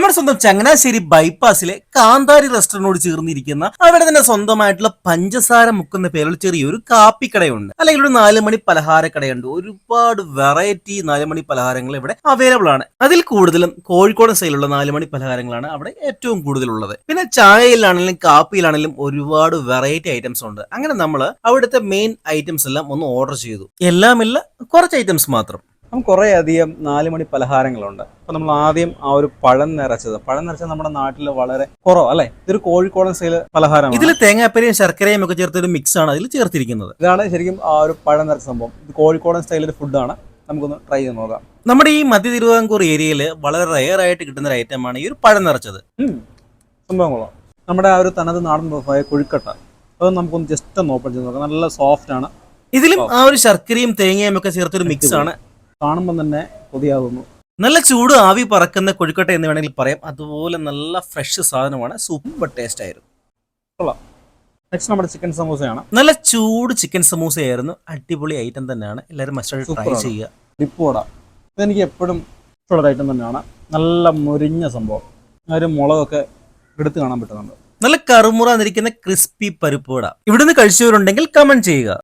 നമ്മുടെ സ്വന്തം ചങ്ങനാശ്ശേരി ബൈപ്പാസിലെ കാന്താരി റെസ്റ്റോറന്റിനോട് ചേർന്നിരിക്കുന്ന അവിടെ തന്നെ സ്വന്തമായിട്ടുള്ള പഞ്ചസാര മുക്കുന്ന പേരിൽ ചെറിയൊരു കാപ്പിക്കടയുണ്ട്. അല്ലെങ്കിൽ ഒരു നാല് മണി പലഹാരക്കടയുണ്ട് ഒരുപാട് വെറൈറ്റി നാല് മണി പലഹാരങ്ങൾ ഇവിടെ അവൈലബിൾ ആണ്. അതിൽ കൂടുതലും കോഴിക്കോട് സ്റ്റൈലുള്ള നാല് മണി പലഹാരങ്ങളാണ് അവിടെ ഏറ്റവും കൂടുതലുള്ളത്. പിന്നെ ചായയിലാണെങ്കിലും കാപ്പിയിലാണെങ്കിലും ഒരുപാട് വെറൈറ്റി ഐറ്റംസ് ഉണ്ട്. അങ്ങനെ നമ്മൾ അവിടുത്തെ മെയിൻ ഐറ്റംസ് എല്ലാം ഒന്ന് ഓർഡർ ചെയ്തു. എല്ലാമില്ല കുറച്ച് ഐറ്റംസ് മാത്രം. നമുക്ക് കുറേ അധികം നാല് മണി പലഹാരങ്ങളുണ്ട്. അപ്പോൾ നമ്മൾ ആദ്യം ആ ഒരു പഴം നിറച്ചത്. പഴം നിറച്ചത് നമ്മുടെ നാട്ടിൽ വളരെ കുറവ് അല്ലെ? ഇതൊരു കോഴിക്കോടൻ സ്റ്റൈൽ പലഹാരമാണ്. ഇതിൽ തേങ്ങാപ്പരയും ശർക്കരയും ഒക്കെ ചേർത്ത് ഒരു മിക്സ് ആണ് അതിൽ ചേർത്തിരിക്കുന്നത്. ഇതാണ് ശരിക്കും ആ ഒരു പഴം നിറച്ച സംഭവം. ഇത് കോഴിക്കോടൻ സ്റ്റൈലിൽ ഫുഡാണ് നമുക്കൊന്ന് ട്രൈ ചെയ്ത് നോക്കാം. നമ്മുടെ ഈ മധ്യ തിരുവിതാംകൂർ ഏരിയയിൽ വളരെ റയർ ആയിട്ട് കിട്ടുന്ന ഒരു ഐറ്റമാണ് ഈ ഒരു പഴം നിറച്ചത്. സംഭവങ്ങളോ സംഭവം കൊള്ളാം. നമ്മുടെ ആ ഒരു തനത് നാടൻ ബഫായ കുഴിക്കട്ട. അത് നമുക്കൊന്ന് ജസ്റ്റ് ഒന്ന് ഓപ്പൺ ചെയ്ത് നോക്കാം. നല്ല സോഫ്റ്റ് ആണ്. ഇതിലും ആ ഒരു ശർക്കരയും തേങ്ങയും ഒക്കെ ചേർത്തൊരു മിക്സ് ആണ്. കാണുമ്പോൾ തന്നെ കൊതിയാകുന്നു. നല്ല ചൂട് ആവി പറക്കുന്ന കൊഴുക്കട്ട എന്ന് വേണമെങ്കിൽ പറയാം. അതുപോലെ നല്ല ഫ്രഷ് സാധനമാണ്. സൂപ്പർ ടേസ്റ്റ് ആയിരുന്നു. നെക്സ്റ്റ് നമ്മുടെ ചിക്കൻ സമൂസയാണ്. നല്ല ചൂട് ചിക്കൻ സമൂസയായിരുന്നു. അടിപൊളി ഐറ്റം തന്നെയാണ്. എല്ലാവരും മസ്റ്റായിട്ട് ട്രൈ. ചെയ്യുക. ഡിപ്പോട ഇതെനിക്ക് എപ്പോഴും ഇഷ്ടമുള്ള ഐറ്റം തന്നെയാണ്. നല്ല മുരിഞ്ഞ സംഭവം. ഒരു മുളകൊക്കെ എടുത്ത് കാണാൻ പറ്റുന്നുണ്ട്. നല്ല കറുമുറ നിരിക്കുന്ന ക്രിസ്പി പരിപ്പുവട ഇവിടുന്ന് കഴിച്ചവരുണ്ടെങ്കിൽ കമന്റ് ചെയ്യുക.